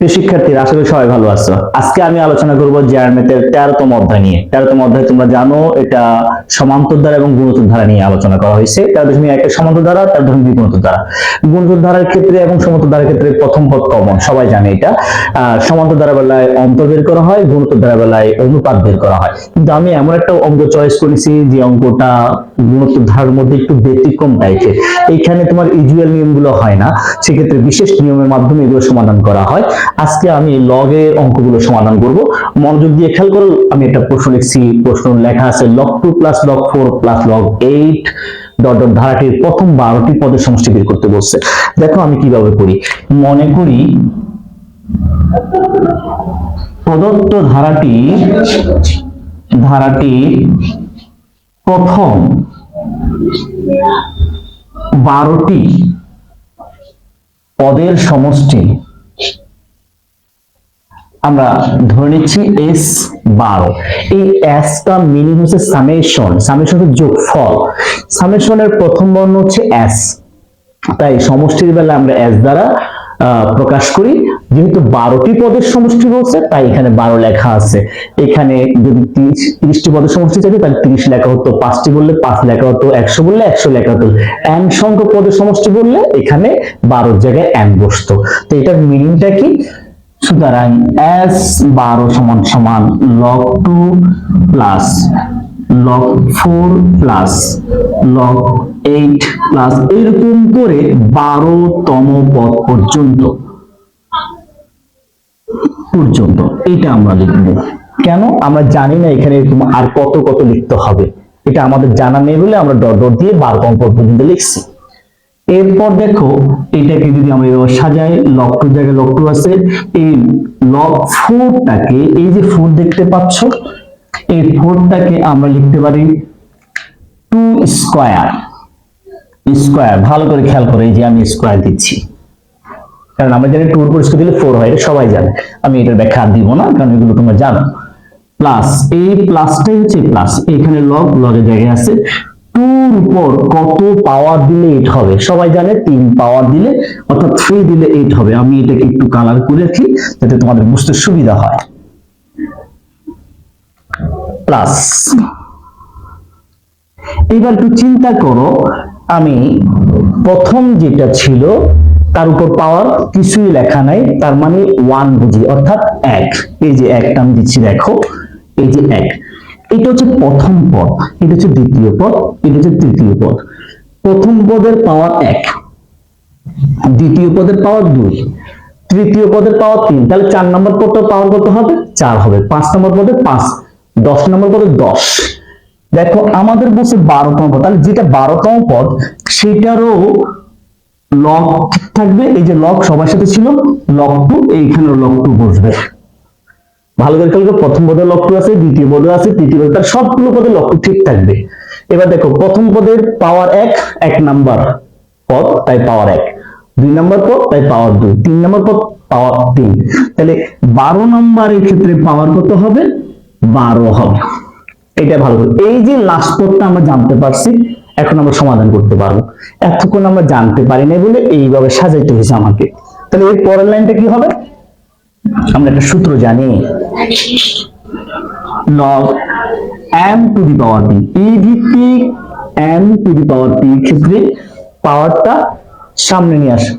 শিক্ষার্থীরা করি সবাই ভালো আছো। আজকে আমি আলোচনা করব জ্যামিতির তেরোতম অধ্যায় নিয়ে। তেরোতম অধ্যায় তোমরা জানো এটা সমান্তর ধারা এবং গুণোত্তর ধারা নিয়ে আলোচনা করা হয়েছে। তেরো দশমিক একটা সমান্তর ধারা তেরো দশমিক গুণোত্তর ধারা গুণোত্তর ধারার ক্ষেত্রে এবং সমান্তর ধারার ক্ষেত্রে প্রথম পদ কমন সবাই জানে এটা। আহ, সমান্তর ধারা বেলায় অন্তর বের করা হয় গুণোত্তর ধারা বেলায় অনুপাত বের করা হয়। কিন্তু আমি এমন একটা অঙ্ক চয়েস করেছি যে অঙ্কটা গুণোত্তর ধারার মধ্যে একটু ব্যতিক্রম টাইপের এইখানে তোমার ইউজুয়াল নিয়মগুলো হয় না। সেক্ষেত্রে বিশেষ নিয়মের মাধ্যমে এগুলো সমাধান করা হয়। আজকে আমি লগের অঙ্কগুলো সমাধান করব। মনোযোগ দিয়ে খেয়াল করো, আমি একটা প্রশ্ন লিখছি। প্রশ্ন লেখা আছে log two plus log four plus log eight dot dot ধারাটির প্রথম বারোটি পদের সমষ্টি বের করতে বলছে। দেখো আমি কীভাবে করি। মনে করি প্রদত্ত ধারাটি ধারাটি প্রথম বারোটি পদের সমষ্টি আমরা ধরে নিচ্ছি এস বারো। এই এসটা মিনিং হচ্ছে সামেশন সামেশন হচ্ছে যোগফল। সামেশনের প্রথম বর্ণ হচ্ছে এস তাই সমষ্টির বেলা আমরা এস দ্বারা প্রকাশ করি। যেহেতু বারোটি পদের সমষ্টি বলছে, তাই এখানে বারো লেখা আছে। এখানে যদি তিরিশ, তিরিশটি পদের সমষ্টি চাইতে তাহলে তিরিশ লেখা হতো পাঁচটি বললে পাঁচ, লেখা হতো একশো বললে একশো, লেখা হতো এন সংখ্যক পদের সমষ্টি বললে এখানে বারোর জায়গায় এন বসতো। তো এটার মিনিংটা কি? সুতরাং এস বারো সমান সমান log two plus log four plus log eight plus এরকম করে বারোতম পদ পর্যন্ত পর্যন্ত। এটা আমরা লিখব। কেন? আমরা জানি না এখানে আর কত কত লিখতে হবে। এটা আমাদের জানা নেই বলে আমরা ডট ডট দিয়ে বারোতম পদ পর্যন্ত লিখছি। এরপর দেখো, এটাকে যদি আমরা এভাবে সাজাই লক টু জায়গায় লক টু আছে, এই লক ফোরটাকে এই যে ফোর দেখতে পাচ্ছ, এই ফোরটাকে আমরা লিখতে পারি টু স্কোয়ার স্কোয়ার ভালো করে খেয়াল করে, এই যে আমি স্কোয়ার দিচ্ছি। কারণ আমরা জানি টুর পরিষ্কার দিলে ফোর হয়, এটা সবাই জানে। আমি এটার ব্যাখ্যা আর দিব না, কারণ এগুলো তোমরা জানো। প্লাস এই প্লাসটাই হচ্ছে প্লাস এখানে লগ লগের জায়গায় আছে। টুর উপর কত পাওয়ার দিলে এইট হবে? সবাই জানে তিন পাওয়ার দিলে, অর্থাৎ থ্রি দিলে এইট হবে। আমি এটাকে একটু কালার যাতে তোমাদের বুঝতে সুবিধা হয়। প্লাস এবার একটু চিন্তা করো, আমি প্রথম যেটা ছিল, তার উপর পাওয়ার কিছুই লেখা নাই, তার মানে ওয়ান বুঝি। অর্থাৎ এক। এই যে একটা আমি দিচ্ছি, দেখো। এই যে এক। এটা হচ্ছে প্রথম পদ, এটা হচ্ছে দ্বিতীয় পদ, এটা হচ্ছে তৃতীয় পদ। প্রথম পদের পাওয়ার এক, দ্বিতীয় পদের পাওয়ার দুই, তৃতীয় পদের পাওয়ার তিন, তাহলে চার নম্বর পদের পাওয়ার কত হবে, চার হবে। পাঁচ নম্বর পদে পাঁচ, দশ নম্বর পদে দশ। দেখো, আমাদের বলছে বারোতম পদ, তাহলে যেটা বারোতম পদ, সেটারও লগ ঠিক থাকবে, এই যে লগ সবার সাথে ছিল, লগ টু এইখানে লগ টু বসবে। ভালো খেয়াল করো, প্রথম পদে টু আছে দ্বিতীয় পদে আছে তৃতীয় পদে তার সবগুলো পদে টু ঠিক থাকবে। এবার দেখো প্রথম পদের পাওয়ার এক এক নাম্বার পদ তাই পাওয়ার এক। দুই নম্বর পদ তাই পাওয়ার দুই। তিন নম্বর পদ পাওয়ার তিন। তাহলে বারো নম্বরের ক্ষেত্রে পাওয়ার কত হবে? বারো হবে। এটা ভালো এই যে লাস্ট পদটা আমরা জানতে পারছি এখন আমরা সমাধান করতে পারব। এতক্ষণ আমরা জানতে পারি না বলে এইভাবে সাজাইতে হয়েছে আমাকে। তাহলে এর পরের লাইনটা কি হবে? আমরা একটা সূত্র জানি। Log m to the power p এই ভিত্তিক m to the power p ক্ষেত্রে পাওয়ারটা সামনে নিয়ে আসে।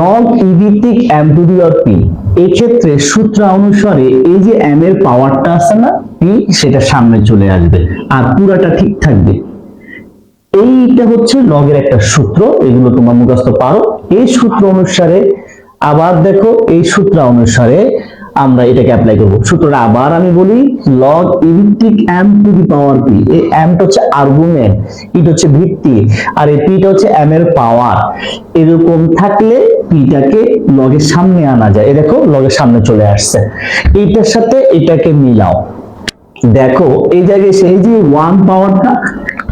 লগ ই ভিত্তিক m to the power p এই ক্ষেত্রে সূত্র অনুসারে এই যে m এর পাওয়ারটা আছে না, p, সেটা সামনে চলে আসবে আর পুরাটা ঠিক থাকবে। এইটা হচ্ছে লগের একটা সূত্র, এগুলো তোমরা মুখস্থ পারো। এই সূত্র অনুসারে, আবার দেখো, এই সূত্র অনুসারে আমরা এটাকে অ্যাপ্লাই করব। সূত্রটা আবার আমি বলি log ইভিত্তিক M to the power P এই এমটা হচ্ছে আর্গুমেন্ট এটা হচ্ছে ভিত্তি, আর এই পিটা হচ্ছে এম এর পাওয়ার এরকম থাকলে পিটাকে লগের সামনে আনা যায়। এই দেখো লগের সামনে চলে আসছে। এইটার সাথে এটাকে মিলাও। দেখো, এই জায়গায় সেই যে ওয়ান পাওয়ারটা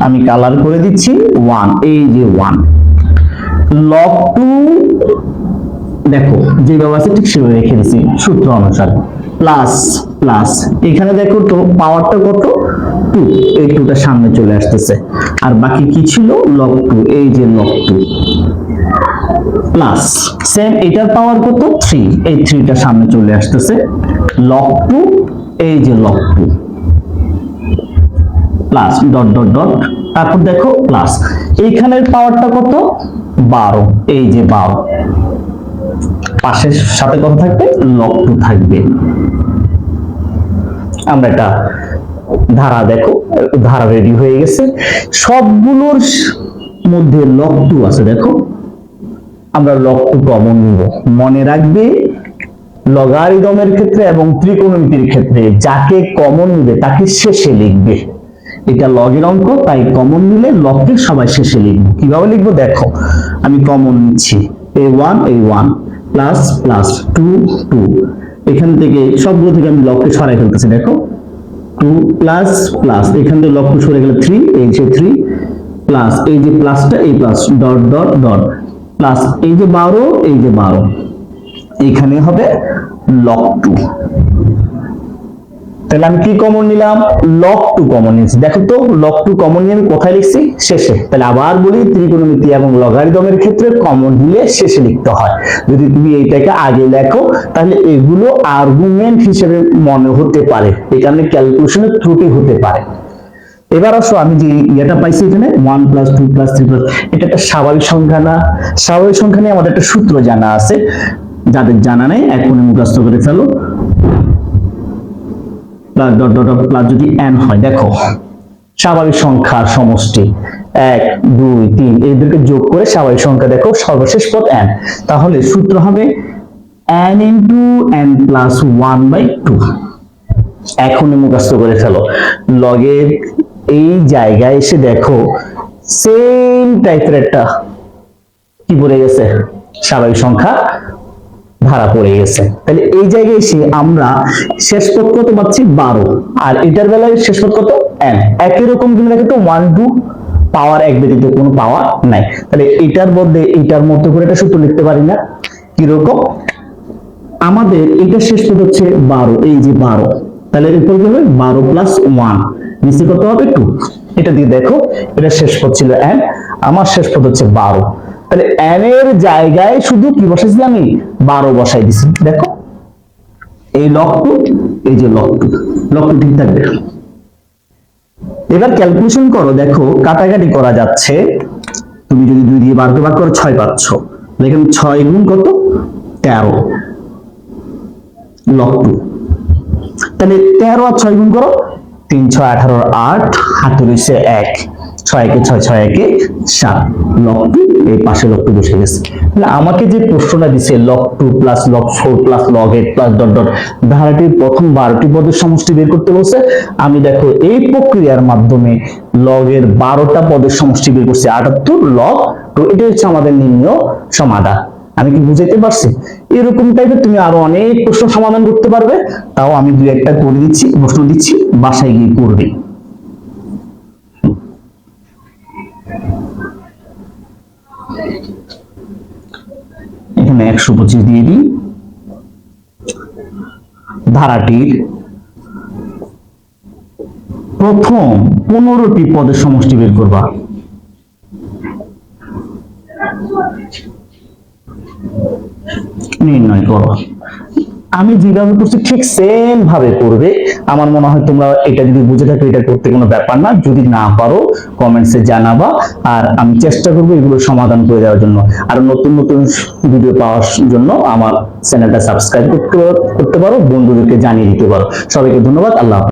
আমি কালার করে দিচ্ছি ওয়ান এই যে ওয়ান লগ টু দেখো যেভাবে আছে ঠিক সেভাবে রেখে দিচ্ছি সূত্র অনুসারে। প্লাস প্লাস এখানে দেখো তো পাওয়ারটা কত? টু এই টুটা সামনে চলে আসতেছে। আর বাকি কি ছিল? লগ টু এই যে লগ টু প্লাস সেম এটার পাওয়ার কত? থ্রি এই থ্রিটা সামনে চলে আসতেছে। লক টু এই যে log two plus dot dot dot তারপর দেখো প্লাস এইখানের পাওয়ারটা কত? বারো, এই যে বারো। পাশের সাথে কত থাকবে? লক টু থাকবে। আমরা এটা ধারা দেখো, ধারা রেডি হয়ে গেছে। সবগুলোর মধ্যে লক টু আছে, দেখো। আমরা লক টু কমন নিব। মনে রাখবে লগারিদমের ক্ষেত্রে এবং ত্রিকোণমিতির ক্ষেত্রে যাকে কমন নিবে, তাকে শেষে লিখবে। এটা লগের অঙ্ক, তাই কমন নিলে লগকে সবাই শেষে লিখব। কীভাবে লিখব? দেখো, আমি কমন নিচ্ছি। A one A one plus plus two two এখান থেকে সবগুলো থেকে আমি লগকে সরাই ফেলতেছি, দেখো। টু প্লাস প্লাস এখান থেকে লক্ষ্য সরে গেলে থ্রি এই যে থ্রি প্লাস এই যে প্লাসটা এই plus dot dot dot plus এই যে বারো, এই যে বারো। এখানে হবে লক টু তাহলে আমি কি কমন নিলাম? লক টু কমন দেখো তো লক টু কমন নিয়ে আমি কোথায় লিখছি? শেষে। তাহলে আবার বলি ত্রিকোণমিতি এবং লগারিদমের ক্ষেত্রে কমন নিলে শেষে লিখতে হয়। যদি তুমি এইটাকে আগে লেখো, তাহলে এগুলো আর্গুমেন্ট হিসেবে মনে হতে পারে। এই কারণে ক্যালকুলেশনে ত্রুটি হতে পারে। এবার আসো, আমি যে ইয়েটা পাইছি এখানে one plus two plus three plus এটা একটা স্বাভাবিক সংখ্যা না? স্বাভাবিক সংখ্যা নিয়ে আমাদের একটা সূত্র জানা আছে। যাদের জানা নেই এখনই মুখস্থ করে ফেলো। প্লাস ডট ডট প্লাস যদি এন হয়, দেখো, স্বাভাবিক সংখ্যার সমষ্টি, এক, দুই, তিন, এদেরকে যোগ করে স্বাভাবিক সংখ্যা দেখো, সর্বশেষ পদ এন তাহলে সূত্র হবে N into N plus one by two এখনই মুখস্থ করে ফেলো। লগের এই জায়গায় এসে দেখো সেম টাইপের একটা কি পড়ে গেছে? স্বাভাবিক সংখ্যা ধারা পড়ে গেছে। তাহলে এই জায়গায় এসে আমরা শেষ পদ কত পাচ্ছি? বারো। আর এটার বেলায় শেষ পদ কত? এন একই রকম কিন্তু দেখো তো ওয়ান টু পাওয়ার এক ব্যতীত কোনো পাওয়ার নাই। তাহলে এটার মধ্যে এটার মতো করে একটা সূত্র লিখতে পারি না। কীরকম? আমাদের এটা শেষ পদ হচ্ছে বারো, এই যে বারো। তাহলে এরপর কি হবে? বারো প্লাস ওয়ান নিচে কত হবে? টু এটা দিয়ে দেখো, এটা শেষ পদ ছিল এন আমার শেষ পদ হচ্ছে বারো। তাহলে এন এর জায়গায় শুধু কি বসাইছি আমি? বারো বসাই দিছি। দেখো, এই লক টু এই যে লক টু লক টু ঠিক থাকবে। এবার ক্যালকুলেশন করো, দেখো, কাটাকাটি করা যাচ্ছে। তুমি যদি দুই দিয়ে বারোকে ভাগ করো, ছয় পাচ্ছ। দেখেন ছয় গুণ কত? তেরো। লক টু তাহলে তেরো আর ছয় গুণ করো, তিন, ছয়, আঠারো, আট হাতে রয়েছে এক। ছয় একে ছয় ছয় একে সাত। লক টু এই পাশে লক টু বসে গেছে। তাহলে আমাকে যে প্রশ্নটা দিছে log two plus log four plus log eight plus dot dot, ধারাটির প্রথম বারোটি পদের সমষ্টি বের করতে বলছে। আমি দেখো, এই প্রক্রিয়ার মাধ্যমে লগের বারোটা পদের সমষ্টি বের করছি, আটাত্তর টু এটা হচ্ছে আমাদের নির্ণয় সমাধান। আমি কি বুঝাইতে পারছি? এরকম টাইপের তুমি আরও অনেক প্রশ্ন সমাধান করতে পারবে। তাও আমি দুই একটা করে দিচ্ছি, প্রশ্ন দিচ্ছি, বাসায় গিয়ে করবে। এখানে একশো পঁচিশ দিয়ে দিই। ধারাটির প্রথম পনেরোটি পদের সমষ্টি বের করবা। নির্ণয় করো আমি যেভাবে করছি, ঠিক সেম ভাবে করবে। আমার মনে হয় তোমরা এটা যদি বুঝে থাকো, এটা করতে কোনো ব্যাপার না। যদি না পারো কমেন্টসে জানাবা। আর আমি চেষ্টা করব এগুলো সমাধান করে দেওয়ার জন্য। আর নতুন নতুন ভিডিও পাওয়ার জন্য আমার চ্যানেলটা সাবস্ক্রাইব করতে করতে পারো, বন্ধুদেরকে জানিয়ে দিতে পারো। সবাইকে ধন্যবাদ। আল্লাহ।